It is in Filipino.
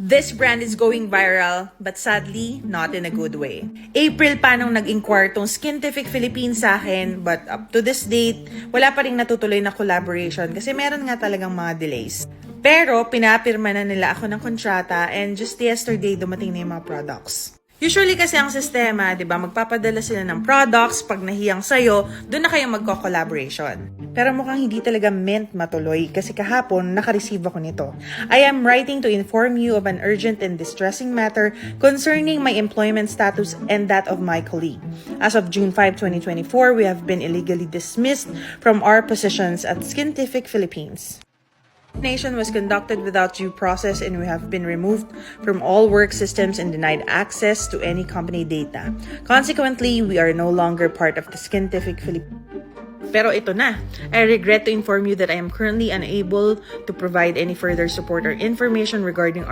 This brand is going viral, but sadly, not in a good way. April pa nung nag-inquire tong Skintific Philippines sa akin, but up to this date, wala pa rin natutuloy na collaboration kasi meron nga talagang mga delays. Pero, pinapirma na nila ako ng kontrata and just yesterday, dumating na yung mga products. Usually kasi ang sistema, di ba, magpapadala sila ng products, pag nahiyang sa'yo, doon na kayo magko-collaboration. Pero mukhang hindi talaga meant matuloy kasi kahapon naka-receive ako nito. I am writing to inform you of an urgent and distressing matter concerning my employment status and that of my colleague. As of June 5, 2024, we have been illegally dismissed from our positions at Skintific Philippines. Nation was conducted without due process and we have been removed from all work systems and denied access to any company data. Consequently, we are no longer part of the Scientific Philippines. Pero ito na. I regret to inform you that I am currently unable to provide any further support or information regarding